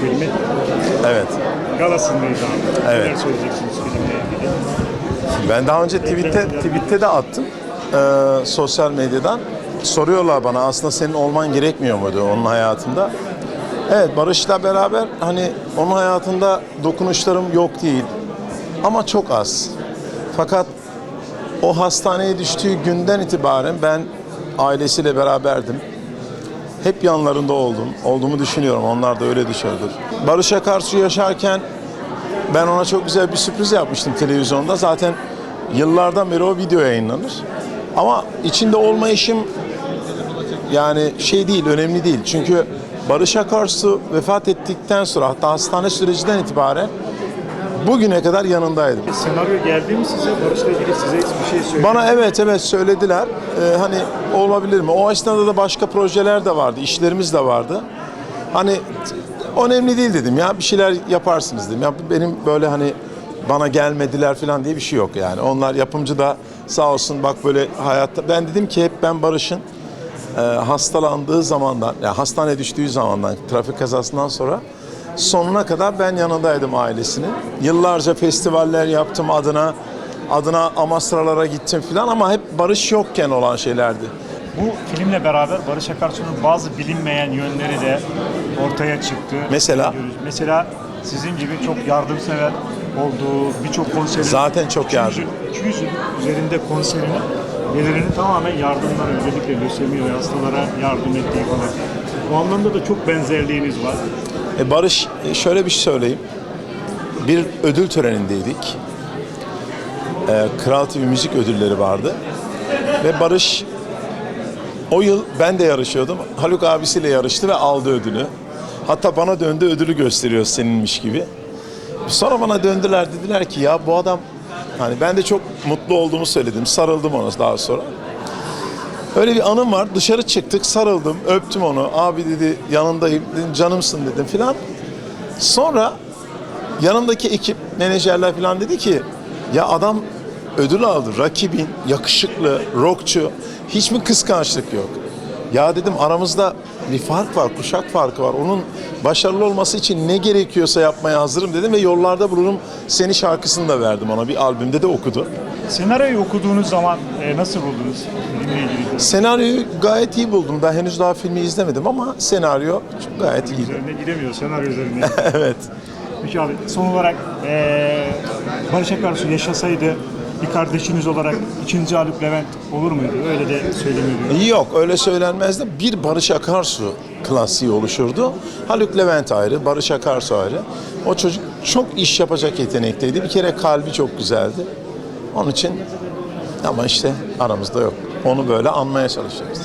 Filmi Evet. galasındayız abi. Evet. Neler söyleyeceksiniz filmle ilgili? Ben daha önce tweette, tweette de attım. Ee, sosyal medyadan. Soruyorlar bana aslında senin olman gerekmiyor muydu onun hayatında? Evet Barış'la beraber hani onun hayatında dokunuşlarım yok değil. Ama çok az. Fakat o hastaneye düştüğü günden itibaren ben ailesiyle beraberdim. Hep yanlarında oldum. Olduğumu düşünüyorum. Onlar da öyle düşünüyordur. Barış Akarsu yaşarken ben ona çok güzel bir sürpriz yapmıştım televizyonda. Zaten yıllardan beri o video yayınlanır. Ama içinde olmayışım yani şey değil, önemli değil. Çünkü Barış Akarsu vefat ettikten sonra hatta hastane sürecinden itibaren bugüne kadar yanındaydım. Senaryo geldi mi size? Barış'la ilgili size hiçbir şey söyledi Bana evet evet söylediler. Ee, hani olabilir mi? O esnada da başka projeler de vardı, işlerimiz de vardı. Hani önemli değil dedim ya bir şeyler yaparsınız dedim. Ya benim böyle hani bana gelmediler falan diye bir şey yok yani. Onlar yapımcı da sağ olsun bak böyle hayatta. Ben dedim ki hep ben Barış'ın e, hastalandığı zamandan, yani hastaneye düştüğü zamandan, trafik kazasından sonra sonuna kadar ben yanındaydım ailesinin. Yıllarca festivaller yaptım adına, adına Amasralara gittim falan ama hep Barış yokken olan şeylerdi. Bu filmle beraber Barış Akarsu'nun bazı bilinmeyen yönleri de ortaya çıktı. Mesela? Mesela sizin gibi çok yardımsever olduğu birçok konserin Zaten çok yardım. 200'ün üzerinde konserin gelirini tamamen yardımlara özellikle lösemi ve hastalara yardım ettiği falan. Bu anlamda da çok benzerliğiniz var. E Barış e, şöyle bir şey söyleyeyim. Bir ödül törenindeydik. E, Kral TV Müzik Ödülleri vardı. Ve Barış o yıl ben de yarışıyordum. Haluk abisiyle yarıştı ve aldı ödülü. Hatta bana döndü ödülü gösteriyor seninmiş gibi. Sonra bana döndüler dediler ki ya bu adam hani ben de çok mutlu olduğumu söyledim. Sarıldım ona daha sonra. Öyle bir anım var. Dışarı çıktık, sarıldım, öptüm onu. Abi dedi yanındayım, dedim, canımsın dedim filan. Sonra yanımdaki ekip, menajerler filan dedi ki ya adam ödül aldı. Rakibin, yakışıklı, rockçu. Hiç mi kıskançlık yok? Ya dedim aramızda bir fark var, kuşak farkı var. Onun başarılı olması için ne gerekiyorsa yapmaya hazırım dedim ve yollarda bulurum seni şarkısını da verdim ona. Bir albümde de okudu. Senaryoyu okuduğunuz zaman e, nasıl buldunuz filmle ilgili? Senaryoyu gayet iyi buldum. Ben henüz daha filmi izlemedim ama senaryo gayet iyi. Üzerine gidemiyor senaryo üzerine. evet. Peki abi son olarak eee Barış Akarsu yaşasaydı bir kardeşiniz olarak ikinci Haluk Levent olur muydu? Öyle de söyleniyordu. Yok öyle söylenmezdi. Bir Barış Akarsu klasiği oluşurdu. Haluk Levent ayrı, Barış Akarsu ayrı. O çocuk çok iş yapacak yetenekteydi. Bir kere kalbi çok güzeldi. Onun için ama işte aramızda yok. Onu böyle anmaya çalışıyoruz.